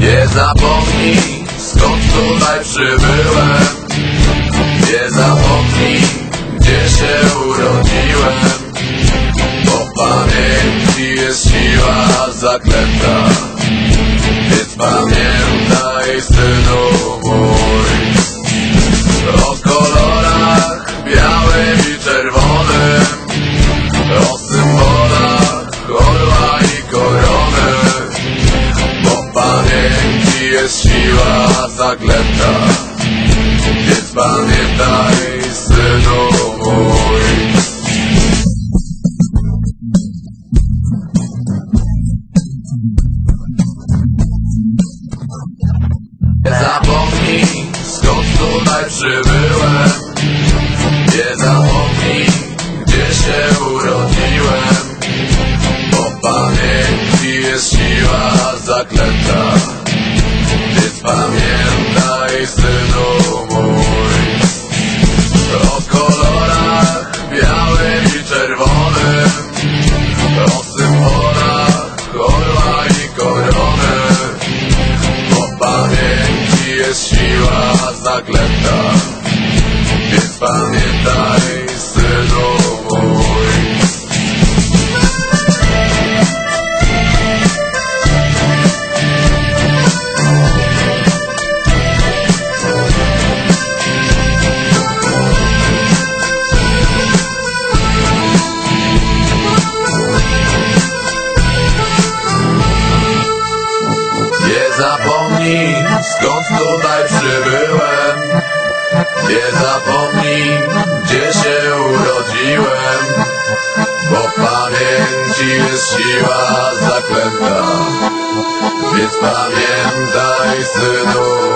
Nie zapomnij, skąd tutaj przybyłem. Nie zapomnij, gdzie się urodziłem. Bo pamięci jest siła zaklęta siła zaklęta Więc pamiętaj, synu mój. Nie zapomnij, skąd tutaj przybyłem. Nie zapomnij, gdzie się urodziłem. Bo pamięci jest siła zaklęta O symbolach orła i korony. Bo pamięci jest siła zaklęta. Więc pamiętaj zapomnij, skąd tutaj przybyłem. Nie zapomnij, gdzie się urodziłem Bo pamięci jest siła zaklęta. Więc pamiętaj, synu